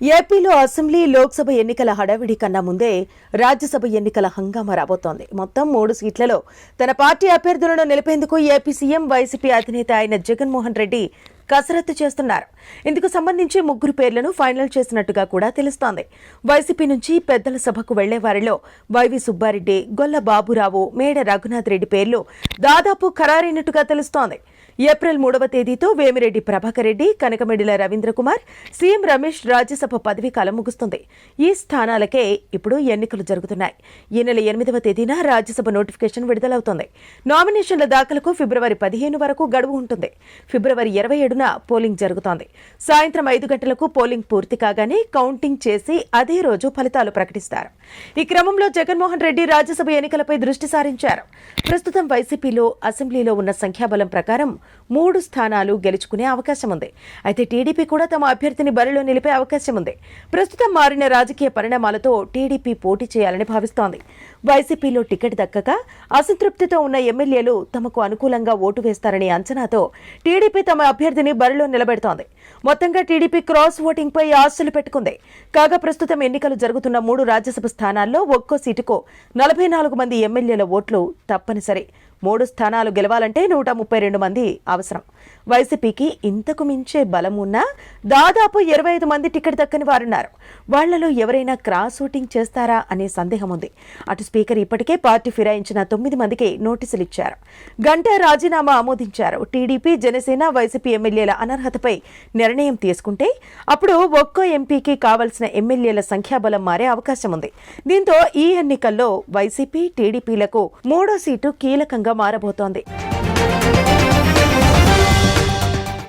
ఏపీలో అసెంబ్లీ లోక్సభ ఎన్నికల హడావిడి కన్నా ముందే రాజ్యసభ ఎన్నికల హంగామా రాబోతోంది. మొత్తం మూడు సీట్లలో తన పార్టీ అభ్యర్థులను నిలిపేందుకు ఏపీ సీఎం వైసీపీ అధినేత అయిన జగన్మోహన్ రెడ్డి కసరత్తు చేస్తున్నారు. ఇందుకు సంబంధించి ముగ్గురు పేర్లను ఫైనల్ చేసినట్టుగా కూడా తెలుస్తోంది. వైసీపీ నుంచి పెద్దల సభకు వెళ్ళే వారిలో వైవి సుబ్బారెడ్డి గొల్ల బాబురావు మేడ రఘునాథ్ రెడ్డి పేర్లు దాదాపు ఖరారైనట్టుగా తెలుస్తోంది. ఏప్రిల్ మూడవ తేదీతో వేమిరెడ్డి ప్రభాకర్ రెడ్డి కనకమెడిల రవీంద్ర కుమార్ సీఎం రమేష్ రాజ్యసభ పదవి కాలం ముగుస్తుంది. ఈ స్థానాలకే ఇప్పుడు ఎన్నికలు జరుగుతున్నాయి. ఈ నెల ఎనిమిదవ తేదీన రాజ్యసభ నోటిఫికేషన్ విడుదలవుతోంది. నామినేషన్ల దాఖలకు ఫిబ్రవరి పదిహేను వరకు గడువు ఉంటుంది. ఫిబ్రవరి ఇరవై ఏడున పోలింగ్ జరుగుతోంది. సాయంత్రం ఐదు గంటలకు పోలింగ్ పూర్తి కాగానే కౌంటింగ్ చేసి అదే రోజు ఫలితాలు ప్రకటిస్తారు. ఈ క్రమంలో జగన్మోహన్ రెడ్డి రాజ్యసభ ఎన్నికలపై దృష్టి సారించారు. ప్రస్తుతం వైసీపీలో అసెంబ్లీలో ఉన్న సంఖ్యాబలం ప్రకారం మూడు స్థానాలు గెలుచుకునే అవకాశం ఉంది. అయితే టీడీపీ కూడా తమ అభ్యర్థిని బరిలో నిలిపే అవకాశం ఉంది. ప్రస్తుతం మారిన రాజకీయ పరిణామాలతో టీడీపీ పోటీ చేయాలని భావిస్తోంది. వైసీపీలో టికెట్ దక్కక అసంతృప్తితో ఉన్న ఎమ్మెల్యేలు తమకు అనుకూలంగా ఓటు వేస్తారనే అంచనాతో టీడీపీ తమ అభ్యర్థిని బరిలో నిలబెడుతోంది. మొత్తంగా టీడీపీ క్రాస్ ఓటింగ్ పై ఆశలు పెట్టుకుంది. కాగా ప్రస్తుతం ఎన్నికలు జరుగుతున్న మూడు రాజ్యసభ స్థానాల్లో ఒక్కో సీటుకు నలభై నాలుగు మంది ఎమ్మెల్యేల ఓట్లు తప్పనిసరి. మూడు స్థానాలు గెలవాలంటే నూట ముప్పై రెండు మంది అవసరం. వైసీపీకి ఇంతకు మించే బలం ఉన్నా దాదాపు ఇరవై ఐదు మంది టికెట్ దక్కని వారున్నారు. వాళ్ళలో ఎవరైనా క్రాస్ ఓటింగ్ చేస్తారా అనే సందేహం ఉంది. అటు స్పీకర్ ఇప్పటికే పార్టీ ఫిరాయించిన తొమ్మిది మందికి నోటీసులు ఇచ్చారు. గంట రాజీనామా ఆమోదించారు. టీడీపీ జనసేన వైసీపీ ఎమ్మెల్యేల అనర్హతపై నిర్ణయం తీసుకుంటే అప్పుడు ఒక్కో ఎంపీకి కావలసిన ఎమ్మెల్యేల సంఖ్యాబలం మారే అవకాశం ఉంది. దీంతో ఈ ఎన్నికల్లో వైసీపీ టీడీపీలకు మూడో సీటు కీలకంగా కీలకంగా మారబోతోంది.